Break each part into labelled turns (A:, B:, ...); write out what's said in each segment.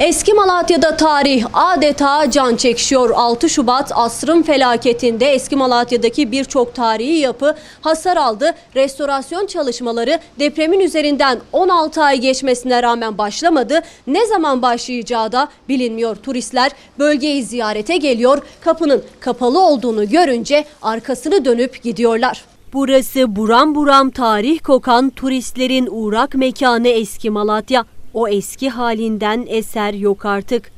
A: Eski Malatya'da tarih adeta can çekişiyor. 6 Şubat asrın felaketinde Eski Malatya'daki birçok tarihi yapı hasar aldı. Restorasyon çalışmaları depremin üzerinden 16 ay geçmesine rağmen başlamadı. Ne zaman başlayacağı da bilinmiyor. Turistler bölgeyi ziyarete geliyor. Kapının kapalı olduğunu görünce arkasını dönüp gidiyorlar. Burası buram buram tarih kokan turistlerin uğrak mekanı Eski Malatya. O eski halinden eser yok artık.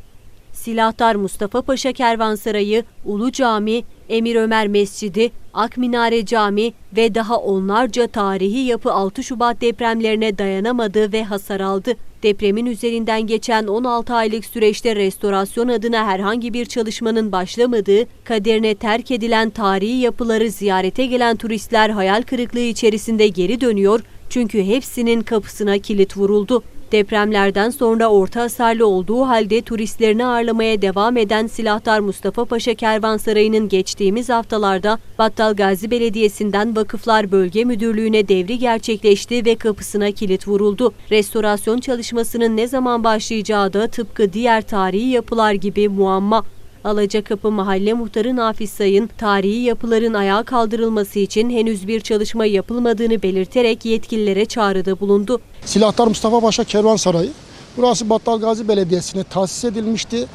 A: Silahtar Mustafa Paşa Kervansarayı, Ulu Cami, Emir Ömer Mescidi, Akminare Cami ve daha onlarca tarihi yapı 6 Şubat depremlerine dayanamadı ve hasar aldı. Depremin üzerinden geçen 16 aylık süreçte restorasyon adına herhangi bir çalışmanın başlamadığı, kaderine terk edilen tarihi yapıları ziyarete gelen turistler hayal kırıklığı içerisinde geri dönüyor çünkü hepsinin kapısına kilit vuruldu. Depremlerden sonra orta hasarlı olduğu halde turistlerini ağırlamaya devam eden Silahtar Mustafa Paşa Kervansarayı'nın geçtiğimiz haftalarda Battal Gazi Belediyesi'nden Vakıflar Bölge Müdürlüğü'ne devri gerçekleşti ve kapısına kilit vuruldu. Restorasyon çalışmasının ne zaman başlayacağı da tıpkı diğer tarihi yapılar gibi muamma. Alacakapı Mahalle Muhtarı Nafiz Sayın, tarihi yapıların ayağa kaldırılması için henüz bir çalışma yapılmadığını belirterek yetkililere çağrıda bulundu.
B: Silahtar Mustafa Paşa Kervansarayı. Burası Battal Gazi Belediyesi'ne tahsis edilmişti.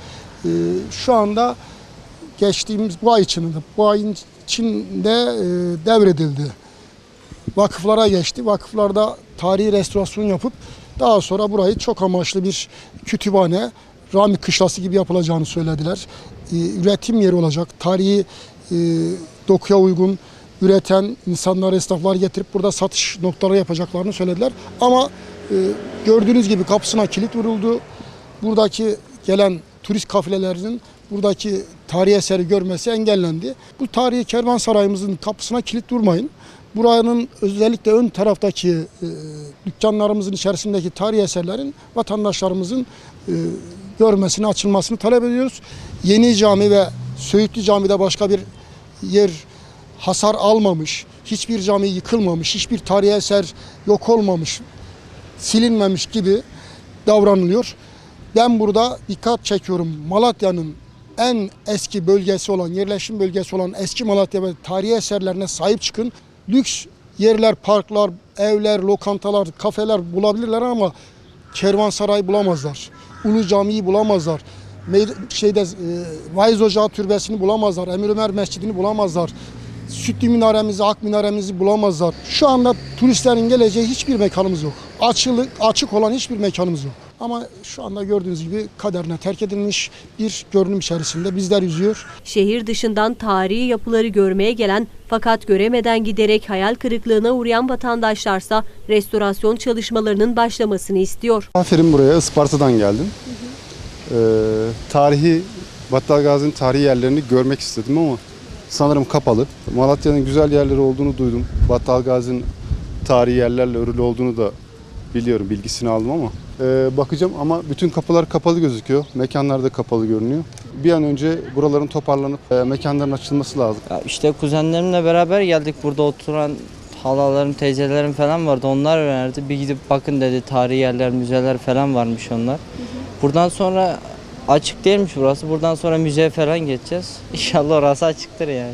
B: Ee, şu anda geçtiğimiz bu ay içinde, bu ayın içinde e, devredildi. Vakıflara geçti. Vakıflarda tarihi restorasyon yapıp daha sonra burayı çok amaçlı bir kütüphane, Rami Kışlası gibi yapılacağını söylediler. Ee, üretim yeri olacak. Tarihi e, dokuya uygun üreten insanlar, esnaflar getirip burada satış noktaları yapacaklarını söylediler. Ama e, gördüğünüz gibi kapısına kilit vuruldu. Buradaki gelen turist kafilelerinin buradaki tarihi eseri görmesi engellendi. Bu tarihi kervansarayımızın kapısına kilit vurmayın. Buranın özellikle ön taraftaki e, dükkanlarımızın içerisindeki tarihi eserlerin vatandaşlarımızın e, görmesini, açılmasını talep ediyoruz. Yeni Cami ve Söğütlü Cami'de başka bir yer hasar almamış, hiçbir cami yıkılmamış, hiçbir tarihi eser yok olmamış, silinmemiş gibi davranılıyor. Ben burada dikkat çekiyorum. Malatya'nın en eski bölgesi olan, yerleşim bölgesi olan eski Malatya ve tarihi eserlerine sahip çıkın. Lüks yerler, parklar, evler, lokantalar, kafeler bulabilirler ama kervansaray bulamazlar. Ulu Cami'yi bulamazlar. Şeyde e, Vaiz Ocağı Türbesi'ni bulamazlar. Emir Ömer Mescidi'ni bulamazlar. Sütlü minaremizi, ak minaremizi bulamazlar. Şu anda turistlerin geleceği hiçbir mekanımız yok. Açılık, açık olan hiçbir mekanımız yok. Ama şu anda gördüğünüz gibi kaderine terk edilmiş bir görünüm içerisinde bizler yüzüyor.
A: Şehir dışından tarihi yapıları görmeye gelen fakat göremeden giderek hayal kırıklığına uğrayan vatandaşlarsa restorasyon çalışmalarının başlamasını istiyor.
C: Aferin buraya Isparta'dan geldim. Ee, tarihi Battal Gazi'nin tarihi yerlerini görmek istedim ama sanırım kapalı. Malatya'nın güzel yerleri olduğunu duydum. Battal Gazi'nin tarihi yerlerle örülü olduğunu da biliyorum, bilgisini aldım ama ee, bakacağım ama bütün kapılar kapalı gözüküyor. Mekanlar da kapalı görünüyor. Bir an önce buraların toparlanıp e, mekanların açılması lazım.
D: Ya işte kuzenlerimle beraber geldik. Burada oturan halalarım, teyzelerim falan vardı. Onlar önerdi. Bir gidip bakın dedi. Tarihi yerler, müzeler falan varmış onlar. Buradan sonra açık değilmiş burası. Buradan sonra müzeye falan geçeceğiz. İnşallah orası açıktır yani.